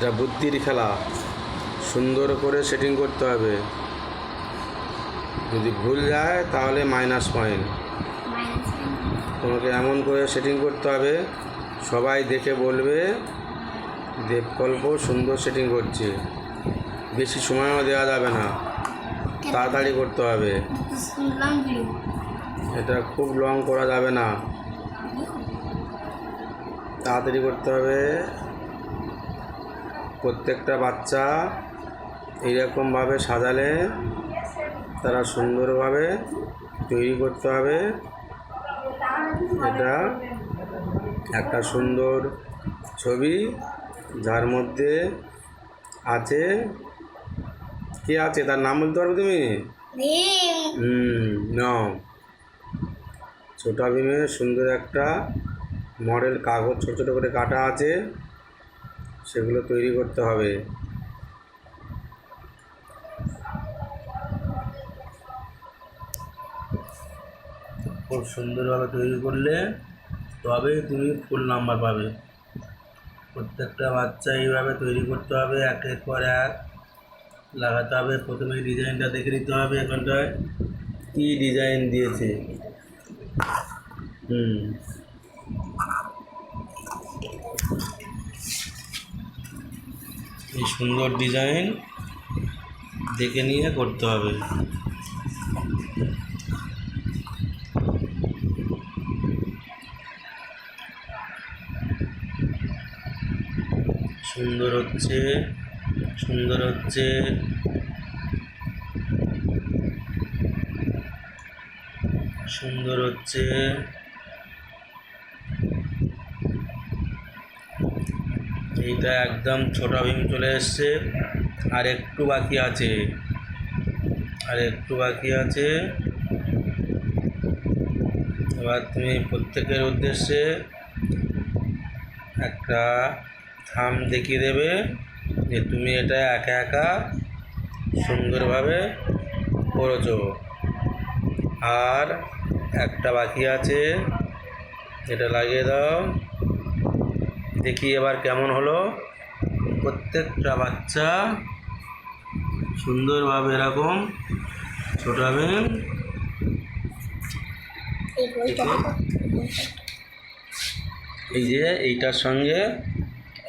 এটা বুদ্ধির খেলা। সুন্দর করে সেটিং করতে হবে। যদি ভুল যায়, তাহলে মাইনাস পয়েন্ট তোমাকে এমন করে সেটিং করতে হবে, সবাই দেখে বলবে, দেবকল্প সুন্দর সেটিং করছে। বেশি সময়ও দেওয়া যাবে না। তাড়াতাড়ি করতে হবে। এটা খুব লং করা যাবে না। তাড়াতাড়ি করতে হবে। প্রত্যেকটা বাচ্চা এইরকমভাবে সাজালে তারা সুন্দরভাবে তৈরি করতে হবে। এটা একটা সুন্দর ছবি যার মধ্যে আছে কে আছে? তার নাম বলতে পারবে তুমি? হুম নাও। ছোটা ভীমের সুন্দর একটা মডেল কাগজ ছোট ছোটো করে কাটা আছে। সেগুলো তৈরি করতে হবে। খুব সুন্দরভাবে তৈরি করলে তবেই তুমি ফুল নাম্বার পাবে। প্রত্যেকটা বাচ্চা এইভাবে তৈরি করতে হবে, একের পর এক। লাগাতে হবে, প্রথমে ডিজাইনটা দেখে নিতে হবে এখানটায়। কী ডিজাইন দিয়েছে? হুম এই সুন্দর ডিজাইন দেখে নিয়ে করতে হবে। সুন্দর হচ্ছে সুন্দর হচ্ছে। সুন্দর হচ্ছে। এইটা একদম ছোট ভীম চলে এসছে। আর একটু বাকি আছে। আর একটু বাকি আছে। এবার তুমি প্রত্যেকের উদ্দেশ্যে একটা থাম দেখিয়ে দেবে যে তুমি এটা একা একা সুন্দরভাবে করেছ। আর একটা বাকি আছে, এটা লাগিয়ে দাও। দেখি এবার কেমন হলো। প্রত্যেকটা বাচ্চা সুন্দরভাবে এরকম ছোটাবেন এই যে এইটার সঙ্গে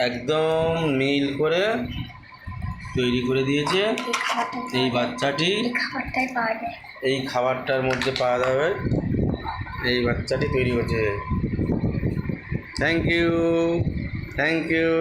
একদম মিল করে তৈরি করে দিয়েছে। এই বাচ্চাটি এই খাবারটার মধ্যে পাওয়া যাবে। এই বাচ্চাটি তৈরি করছে। Thank you thank you